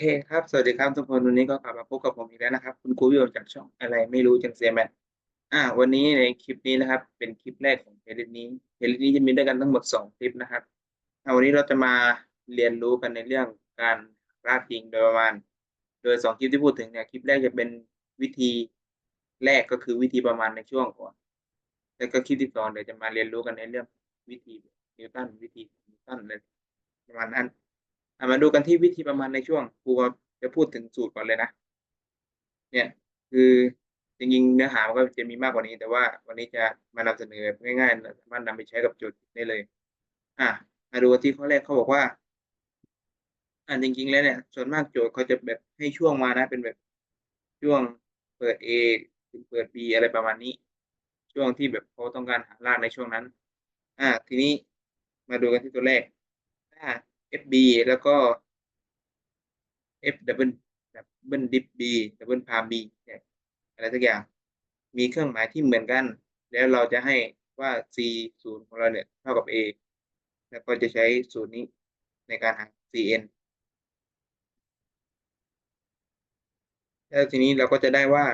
เคครับ สวัสดีครับทุกคนวันนี้ก็กลับมาพบกับผมอีกแล้วนะครับ คุณครูวิโอจากช่องอะไรไม่รู้จังเสียแมทอ่า วันนี้ในคลิปนี้นะครับ เป็นคลิปแรกของเพลย์นี้เพลย์นี้จะมีด้วยกันทั้งหมดสองคลิปนะครับอ่าวันนี้เราจะมาเรียนรู้กันในเรื่องการรากจริงโดยประมาณ โดยสองคลิปที่พูดถึงเนี่ยคลิปแรกจะเป็นวิธีแรกก็คือวิธีประมาณในช่วงก่อนแล้วก็คลิปที่สองเดี๋ยวจะมาเรียนรู้กันในเรื่องวิธีนิวตันวิธีนิวตันเลยประมาณนั้น มาดูกันที่วิธีประมาณในช่วงครูจะพูดถึงสูตรก่อนเลยนะ เนี่ยคือจริงๆเนื้อหามันก็จะมีมากกว่านี้ แต่ว่าวันนี้จะมานำเสนอแบบง่ายๆสามารถนำไปใช้กับโจทย์ได้เลย อะมาดูที่ข้อแรกเขาบอกว่า อ่าจริงๆแล้วเนี่ย ส่วนมากโจทย์เขาจะแบบให้ช่วงมานะ เป็นแบบช่วงเปิด A ถึงเปิด B อะไรประมาณนี้ ช่วงที่แบบเขาต้องการหารากในช่วงนั้น อ่าทีนี้มาดูกันที่ตัวแรกถ้า FB แล้วก็ F double double dip B double pb อะไรสักอย่าง มีเครื่องหมายที่เหมือนกัน แล้วเราจะให้ว่า C ศูนย์ของเราเนี่ยเท่ากับ A แล้วก็จะใช้สูตรนี้ในการหา CN แล้วทีนี้เราก็จะได้ว่า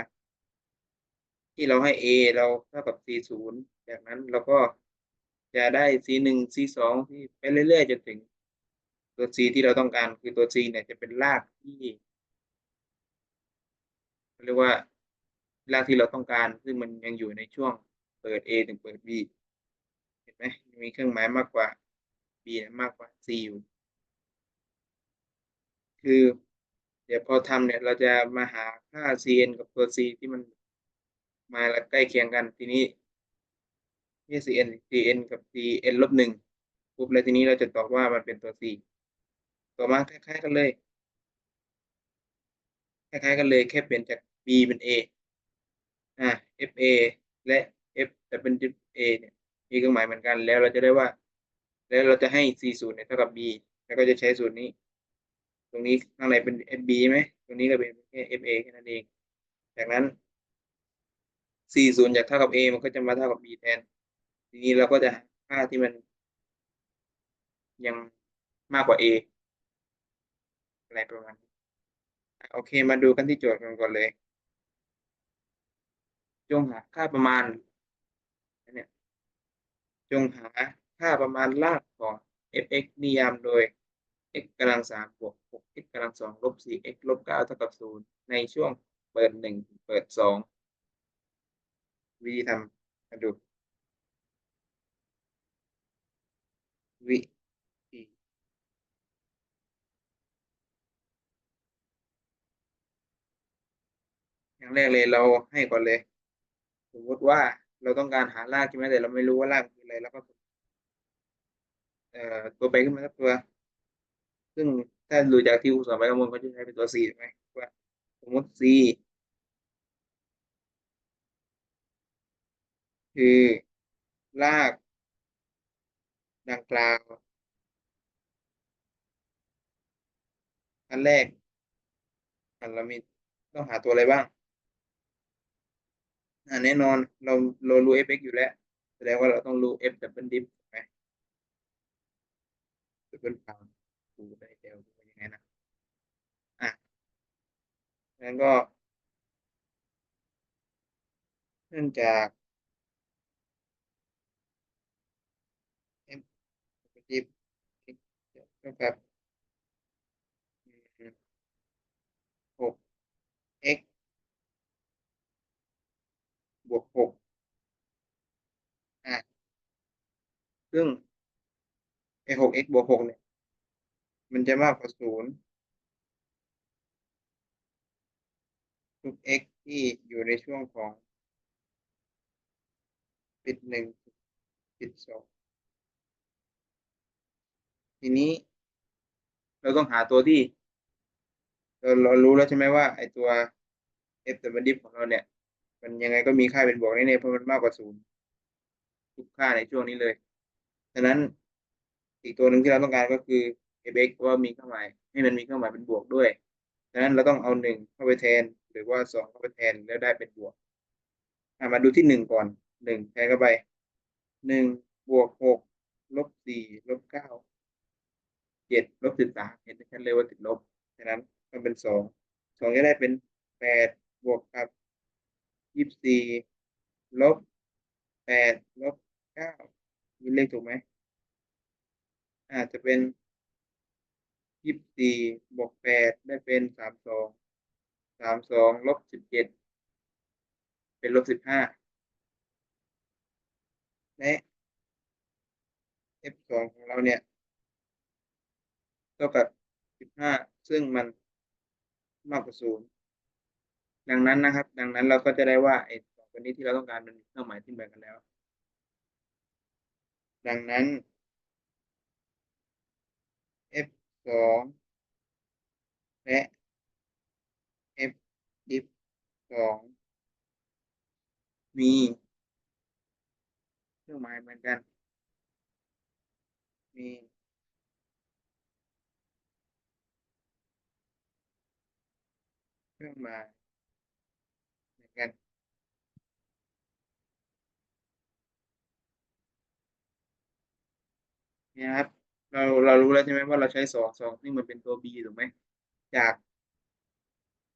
ที่เราให้ A เราเท่ากับ C ศูนย์จากนั้นเราก็จะได้ C หนึ่ง C สองที่ไปเรื่อยๆจนถึง ตัว c ที่เราต้องการคือตัว c เนี่ยจะเป็นรากที่เรียกว่ารากที่เราต้องการ ซึ่งมันยังอยู่ในช่วงเปิด A ถึงเปิด B เห็นไหมมีเครื่องหมายมากกว่า B มากกว่า C อยู่ คือเดี๋ยวพอทำเนี่ยเราจะมาหาค่า Cn กับตัว C ที่มันมาใกล้เคียงกันทีนี้นี่ Cn Cn กับ Cn ลบหนึ่งปุ๊บแล้วทีนี้เราจะตอบว่ามันเป็นตัว C ต่อมาคล้ายๆกันเลย คล้ายๆกันเลยแค่เปลี่ยนจาก B เป็น A อ่า FA และ F แต่เป็น A เนี่ยมีเครื่องหมายเหมือนกัน แล้วเราจะได้ว่า แล้วเราจะให้ C ศูนย์เนี่ยเท่ากับ B แล้วก็จะใช้สูตรนี้ ตรงนี้ข้างในเป็น FB ไหมตรงนี้ก็เป็นแค่ FA แค่นั้นเอง จากนั้น C ศูนย์จากเท่ากับ A มันก็จะมาเท่ากับ B แทน ทีนี้เราก็จะค่าที่มันยังมากกว่า A อะไรประมาณนี้โอเคมาดูกันที่โจทย์กันก่อนเลยจงหาค่าประมาณเนี่ยจงหาค่าประมาณรากของ f(x) นิยามโดย x กำลังสามบวก 6x กำลังสองลบ 4x ลบ9เท่ากับศูนย์ในช่วงเปิดหนึ่งเปิดสองวิธีทำมาดู วิ อย่างแรกเลยเราให้ก่อนเลย สมมติว่าเราต้องการหารากใช่ไหมแต่เราไม่รู้ว่ารากคืออะไรแล้วก็เอ่อตัวไปขึ้นมาสักตัว ซึ่งถ้าดูจากที่ครูสอนไปข้างบนเขาจะใช้เป็นตัว c ใช่ไหมว่าสมมติ c คือรากดังกล่าว อันแรกอันเรามีต้องหาตัวอะไรบ้าง แน่นอนเราเรารู้ fx อยู่แล้ว แสดงว่าเราต้องรู้ f double dip ถูกไหม double palm ดูได้เดียวดูยังไงนะ อะงั้นก็ เนื่องจาก f double dip เท่ากับ บวกหกอะซึ่งไอหก x บวกหกเนี่ย มันจะมากกว่าศูนย์ทุก x ที่อยู่ในช่วงของปิดหนึ่งปิดสองทีนี้ เราต้องหาตัวที่ เราเรารู้แล้วใช่ไหมว่า ไอตัว f แต่มันดิฟของเราเนี่ย มันยังไงก็มีค่าเป็นบวกแน่ๆเพราะมันมากกว่าศูนย์ทุกค่าในช่วงนี้เลยฉะนั้นอีกตัวหนึ่งที่เราต้องการก็คือ fx ว่ามีเครื่องหมายให้มันมีเครื่องหมายเป็นบวกด้วยฉะนั้นเราต้องเอาหนึ่งเข้าไปแทน หรือว่าสองเข้าไปแทนแล้วได้เป็นบวกมาดูที่หนึ่งก่อนหนึ่งแทนเข้าไปหนึ่งบวกหกลบสี่ลบเก้าเจ็ดลบสิบสามเห็นชัดเลยว่าติดลบฉะนั้นก็ำเป็นสองสองจะได้เป็นแปดบวกกับ ยี่สิบสี่ลบแปดลบเก้ามีเลขถูกไหมอาจจะเป็นยี่สิบสี่บวกแปดได้เป็นสามสองสามสองลบสิบเจ็ดเป็นลบสิบห้าและ f สองของเราเนี่ยเท่ากับสิบห้าซึ่งมันมากกว่าศูนย์ ดังนั้นนะครับ ดังนั้นเราก็จะได้ว่าไอ้สองตัวนี้ที่เราต้องการมันมีเครื่องหมายที่เหมือนกันแล้ว ดังนั้น f สองและ f ดิฟสองมีเครื่องหมายเหมือนกัน มีเครื่องหมายเหมือนกัน เนี่ยครับ เราเรารู้แล้วใช่ไหมว่าเราใช้สองสองซึ่มันเป็นตัว b ถูกไหมจาก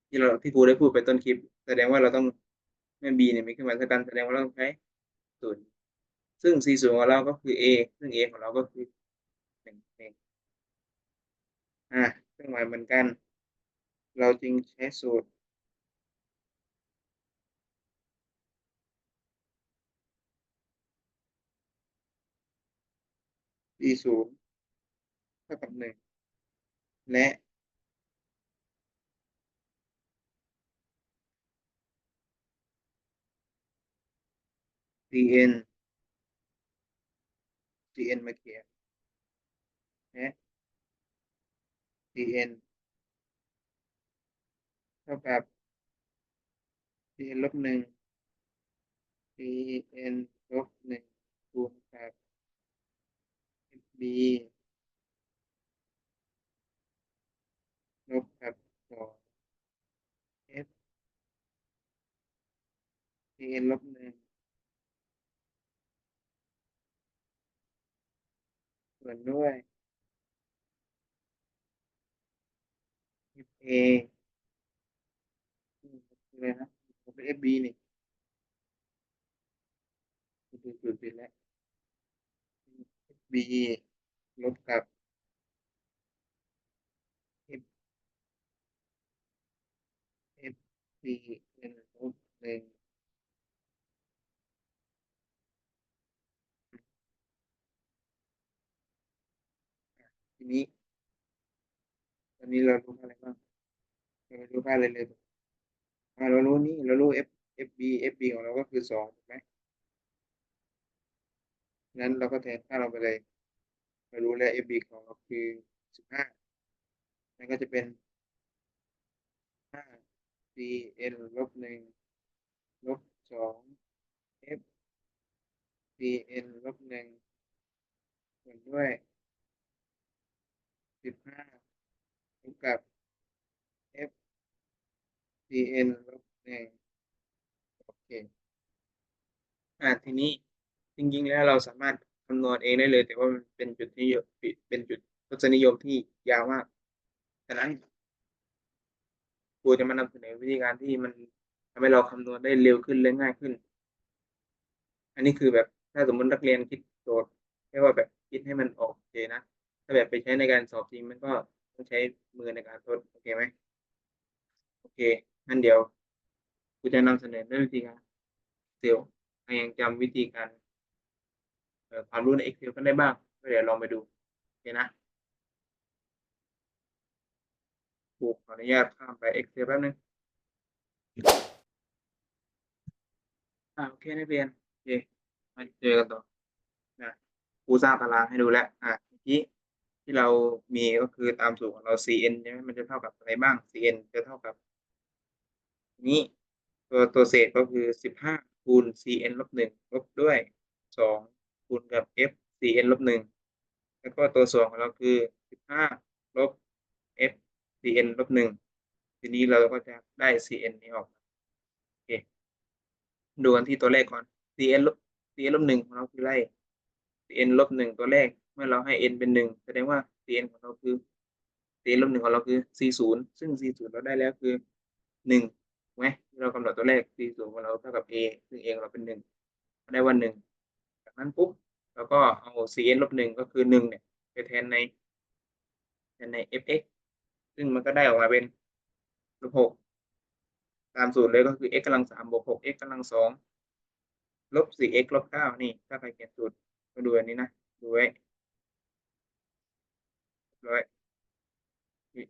ที่เราที่ครูได้พูดไปต้นคลิป แสดงว่าเราต้องเมื่อ b เนี่ยมีเครื่องหมาเท่ากันแสดงว่าเราต้องใช้ศูนย์ซึ่ง c ศูนย์ของเราก็คือ a ซึ่ง a ของเราก็คือหนึ่งเองอ่าเครื่องหมายเหมือนกัน เราจึงใช้สูตร b ศูนย์เท่ากับหนึ่งและ cn cn มาเขียนและ cn เท่ากับ cn ลบหนึ่ง cn ลบหนึ่งคูณกับ B ลบกับสอง f N ลบหนึ่งส่วนด้วย fa อืมอะไรนะผมเป็น fb นี่ดูจุดผิดแล้ว fb ลบกับ f f c n ลบหนึ่งทีนี้ตอนนี้เรารู้อะไรบ้างเรารู้ค่าอะไรเลยอ่าเรารู้นี่เรารู้ f fb fb ของเราก็คือสองถูกไหมนั้นเราก็แทนค่าเราไปเลย เรารู้แล้ว fb ของ เราคือสิบห้านั่นก็จะเป็นห้า cn ลบหนึ่งลบสอง f cn ลบหนึ่งส่วนด้วยสิบห้าเท่ากับ f cn ลบหนึ่งโอเค อ่าทีนี้จริงๆแล้วเราสามารถ คำนวณเองได้เลย แต่ว่ามันเป็นจุดที่เป็นจุดทศนิยมที่ยาวมากฉะนั้นครูจะมานำเสนอวิธีการที่มันทำให้เราคำนวณได้เร็วขึ้นและง่ายขึ้น อันนี้คือแบบถ้าสมมตินักเรียนคิดโจทย์แค่ว่าแบบคิดให้มันออกโอเคนะ ถ้าแบบไปใช้ในการสอบจริงมันก็ต้องใช้มือในการทดโอเคไหมโอเคงั้นเดี๋ยวครูจะนำเสนอด้วยวิธีการเซลใครยังจำวิธีการ ความรู้ใน Excel กันได้บ้างเดี๋ยวลองไปดูโอเคนะครูขออนุญาตข้ามไป Excel แป๊บนึงอ่าโอเคนักเรียนโอเคมาเจอกันต่อนะครูสร้างตารางให้ดูแล้วอ่าเมื่อกี้ที่เรามีก็คือตามสูตรของเรา cn ใช่ไหมมันจะเท่ากับอะไรบ้าง cn จะเท่ากับ นี้ตัวตัวเศษก็คือสิบห้าคูณ cn ลบหนึ่งลบด้วยสอง คูณกับ f cn ลบหนึ่งแล้วก็ตัวส่วนของเราคือสิบห้าลบ f cn ลบหนึ่งทีนี้เราก็จะได้ cn นี้ออกมาโอเคดูกันที่ตัวเลขก่อน cn ลบ cn ลบหนึ่งของเราคืออะไร cn ลบหนึ่งตัวแรก เมื่อเราให้ n เป็นหนึ่งแสดงว่า cn ของเราคือ cn ลบหนึ่งของเราคือ c ศูนย์ซึ่ง c ศูนย์เราได้แล้วคือหนึ่งถูกไหมเรากำหนดตัวเลข c ศูนย์ของเราเท่ากับ a ซึ่ง a ของเราเป็นหนึ่งได้ว่าห นั้นปุ๊บเราก็เอา cn ลบหนึ่งก็คือหนึ่งเนี่ยไปแทนในแทนใน fx ซึ่งมันก็ได้ออกมาเป็นลบหกตามสูตรเลยก็คือ x กำลังสามบวกหก x กำลังสองลบสี่ x ลบเก้านี่ ถ้าใครเขียนสูตรก็ดูอันนี้นะ ดูไว้ร้อยนี่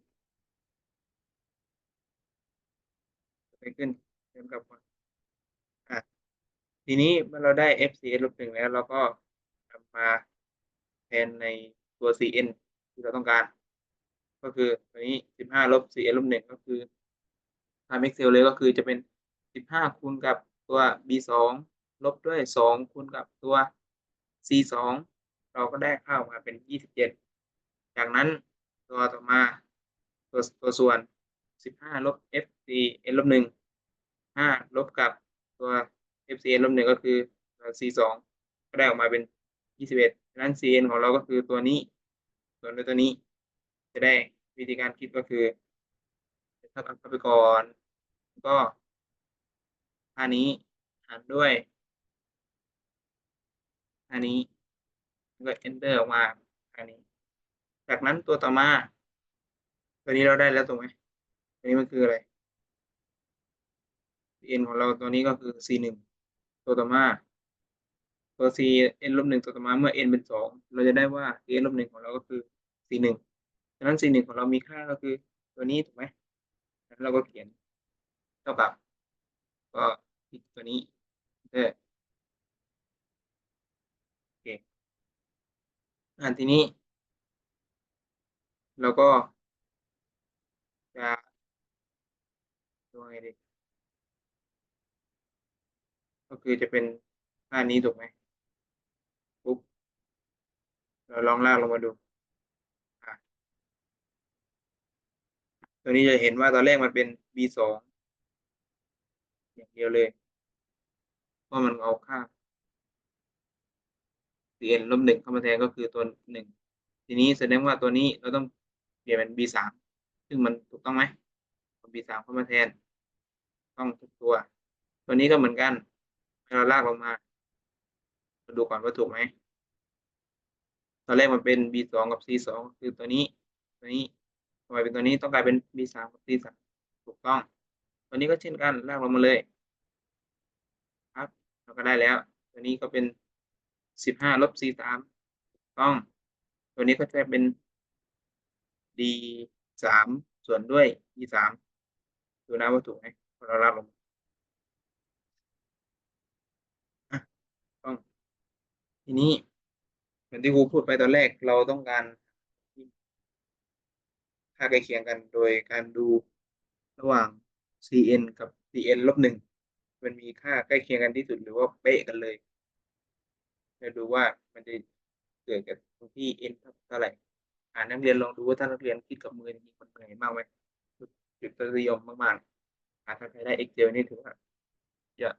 ไปขึ้นเริ่มกับก่อนอะ ทีนี้เมื่อเราได้ f c n ลบหนึ่งแล้ว เราก็นำมาแทนในตัว cn ที่เราต้องการ ก็คือตัวนี้สิบห้าลบ cn ลบหนึ่งก็คือตาม Excel เลยก็คือจะเป็นสิบห้าคูณกับตัว b สองลบด้วยสองคูณกับตัว c สองเราก็ได้ค่ามาเป็นยี่สิบเจ็ดจากนั้นตัวต่อมาตัวตัวส่วนสิบห้าลบ f c n ลบหนึ่งห้าลบกับตัว f c n ลบหนึ่งก็คือ c สองก็ได้ออกมาเป็นยี่สิบเอ็ดฉะนั้น c n ของเราก็คือตัวนี้ ส่วนด้วยตัวนี้ จะได้วิธีการคิดก็คือเท่ากับเข้าไปก่อนก็ค่านี้หารด้วยค่านี้ก็ enter ออกมาค่านี้ จากนั้นตัวต่อมา ตัวนี้เราได้แล้วถูกไหมตัวนี้มันคืออะไร n ของเราตัวนี้ก็คือ c หนึ่ง ตัวต่อมาตัว c n ลบหนึ่งตัวต่อมาเมื่อ n เป็นสองเราจะได้ว่า c n ลบหนึ่งของเราก็คือ c หนึ่งฉะนั้น c หนึ่งของเรามีค่าก็คือตัวนี้ถูกไหมแล้วเราก็เขียนเท่ากับก็ตัวนี้เออโอเคอันทีนี้ เราก็จะดูไงดี ก็คือจะเป็นค่านี้ถูกไหมปุ๊บเราลองลากลงมาดูตัวนี้จะเห็นว่าตอนแรกมันเป็น b สองอย่างเดียวเลยเพราะมันเอาค่า cn ลบหนึ่งเข้ามาแทนก็คือตัวหนึ่งทีนี้แสดงว่าตัวนี้เราต้องเปลี่ยนเป็น b สามซึ่งมันถูกต้องไหม b สามเข้ามาแทน ต้องทุกตัว ตัวนี้ก็เหมือนกัน เราลากลงมามาดูก่อนว่าถูกไหมตอนแรกมันเป็น b สองกับ c สองคือตัวนี้ ตัวนี้ทำไมเป็นตัวนี้ต้องกลายเป็น b สามกับ c สามถูกต้อง ตัวนี้ก็เช่นกันลากลงมาเลย ครับ เราก็ได้แล้ว ตัวนี้ก็เป็นสิบห้าลบ c สามถูกต้อง ตัวนี้ก็จะเป็น d สามส่วนด้วย e สามดูนะว่าถูกไหมเราลากลง ทีนี้เหมือนที่ครูพูดไปตอนแรกเราต้องการค่าใกล้เคียงกันโดยการดูระหว่าง cn กับ cn ลบหนึ่งมันมีค่าใกล้เคียงกันที่สุดหรือว่าเป๊ะกันเลยจะดูว่ามันจะเกิดกับตรงที่ n เท่าไหร่อ่านักเรียนลองดูว่าถ้านักเรียนคิดกับมือมีคนเหนื่อยมากไหมจุดนิยมมากๆอ่าถ้าใครได้ Excel นี่ถือว่าเยอะ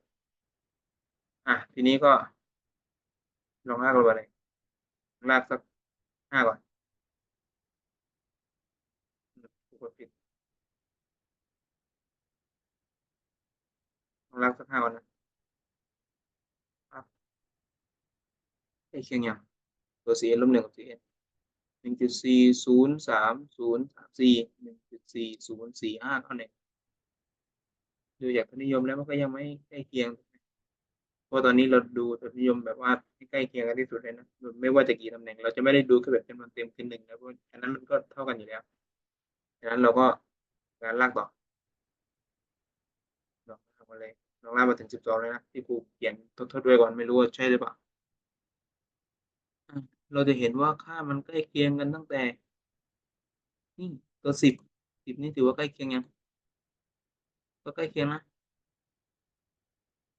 อะทีนี้ก็ ลองลากลงไปเลย ลากสักห้าก่อนกดผิดลองลากสักห้าก่อนนะครับใกล้เคียงอย่างตัว cn ลบหนึ่งกับ cn หนึ่งจุดสี่ศูนย์สามศูนย์สามสี่หนึ่งจุดสี่ศูนย์สี่ห้าเท่านั้นดูจากทศนิยมแล้วมันก็ยังไม่ใกล้เคียง เพราะตอนนี้เราดูทศนิยมแบบว่าใกล้เคียงกันที่สุดเลยนะไม่ว่าจะกี่ตำแหน่ง เราจะไม่ได้ดูแค่แบบจำนวนเต็มคือหนึ่งแล้วเพราะอันนั้นมันก็เท่ากันอยู่แล้วดังนั้นเราก็การลากต่อลองลากมาเลยลองลากมาถึงสิบสองเลยนะที่ครูเขียนทดๆด้วยก่อนไม่รู้ว่าใช่หรือเปล่าเราจะเห็นว่าค่ามันใกล้เคียงกันตั้งแต่นี่ตัวสิบสิบนี่ถือว่าใกล้เคียงยังก็ใกล้เคียงนะ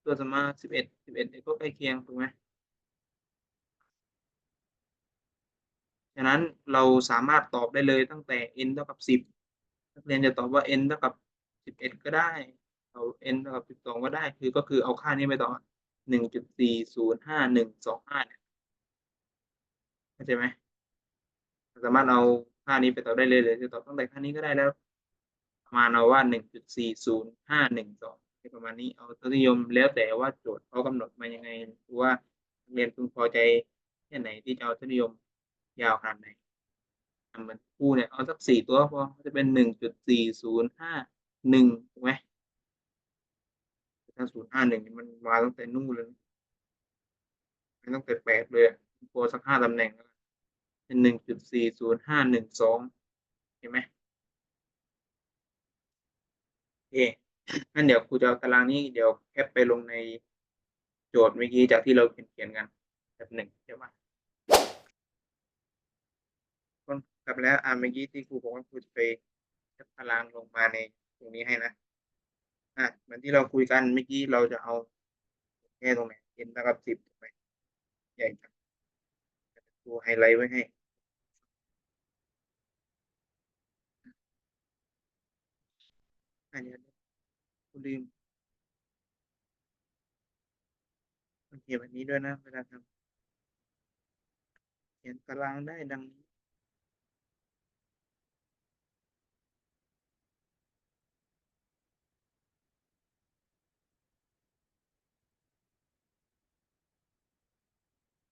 ตัวสมาสิบเอ็ดสิบเอ็ดก็ใกล้เคียงถูกไหมฉะนั้นเราสามารถตอบได้เลยตั้งแต่ n เท่ากับสิบนักเรียนจะตอบว่า n เท่ากับสิบเอ็ดก็ได้ เอา n เท่ากับสิบสองก็ได้ คือก็คือเอาค่านี้ไปต่อหนึ่งจุดสี่ศูนย์ห้าหนึ่งสองห้าเนี่ยเข้าใจไหมสามารถเอาค่านี้ไปต่อได้เลยหรือจะต่อตั้งแต่ค่านี้ก็ได้แล้วประมาณเอาว่าหนึ่งจุดสี่ศูนย์ห้าหนึ่งสอง ประมาณนี้เอาทศนิยมแล้วแต่ว่าโจทย์เขากำหนดมายังไงหรือว่าเรียนพึงพอใจแค่ไหนที่จะเอาทศนิยมยาวขนาดไหนอะเหมือนครูเนี่ยเอาสักสี่ตัวพอจะเป็นหนึ่งจุดสี่ศูนย์ห้าหนึ่งถูกไหมถ้าศูนย์ห้าหนึ่งมันมาตั้งแต่นู่นเลยไม่ต้องแต่แปดเลยอะโปรสักห้าตำแหน่งแล้วเป็นหนึ่งจุดสี่ศูนย์ห้าหนึ่งสองเห็นไหมโอเค งั้นเดี๋ยวครูจะเอาตารางนี้เดี๋ยวแคปไปลงในโจทย์เมื่อกี้จากที่เราเขียนเขียนกันแบบหนึ่งใช่ไหมคนกลับแล้วอ่าเมื่อกี้ที่ครูบอกว่าครูจะไปแคปตารางลงมาในตรงนี้ให้นะอะเหมือนที่เราคุยกันเมื่อกี้เราจะเอาแค่ตรงไหนเอ็นเท่ากับสิบถูกไหมใหญ่จังครูไฮไลท์ไว้ให้อันนี้ ลืมต้องเขียนแบบนี้ด้วยนะเวลาทำเขียนตารางได้ดังนี้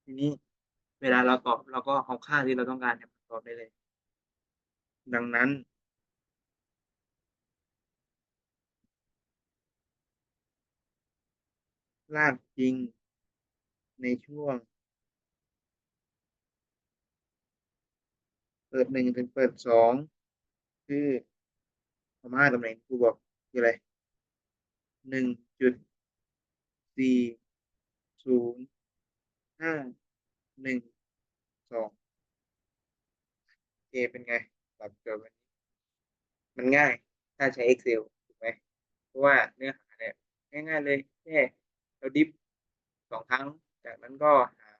ทีนี้เวลาเราตอบเราก็เอาค่าที่เราต้องการเนี่ยมาตอบได้เลย ดังนั้น ลากจริง ในช่วง เปิดหนึ่งถึงเปิดสองคือประมาณตำแหน่งครูบอกคืออะไรหนึ่งจุดสี่ศูนย์ห้าหนึ่งสองเอเป็นไงตอบโจทย์วันนี้มันง่ายถ้าใช้ Excel ถูกไหมเพราะว่าเนื้อหาเนี่ยง่ายๆเลยแค่ เราดิฟสองครั้ง จากนั้นก็หา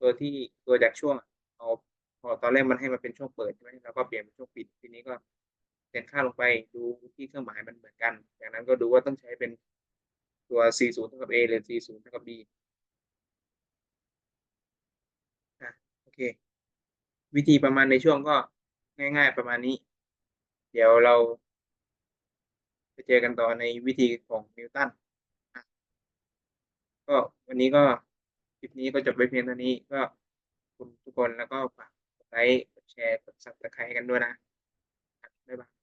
ตัวที่ตัวจากช่วงเอาพอตอนแรกมันให้มันเป็นช่วงเปิดใช่ไหมแล้วก็เปลี่ยนเป็นช่วงปิดทีนี้ก็เขียนค่าลงไปดูที่เครื่องหมายมันเหมือนกัน จากนั้นก็ดูว่าต้องใช้เป็นตัว40เท่ากับ A หรือ40เท่ากับ B อะโอเค วิธีประมาณในช่วงก็ง่าย ๆ ประมาณนี้ เดี๋ยวเราไปเจอกันต่อในวิธีของนิวตัน ก็วันนี้ก็คลิปนี้ก็จบไปเพียงเท่านี้ก็คุณทุกคนแล้วก็ฝากกดไลค์กดแชร์กดซับสไครต์กันด้วยนะบ๊ายบาย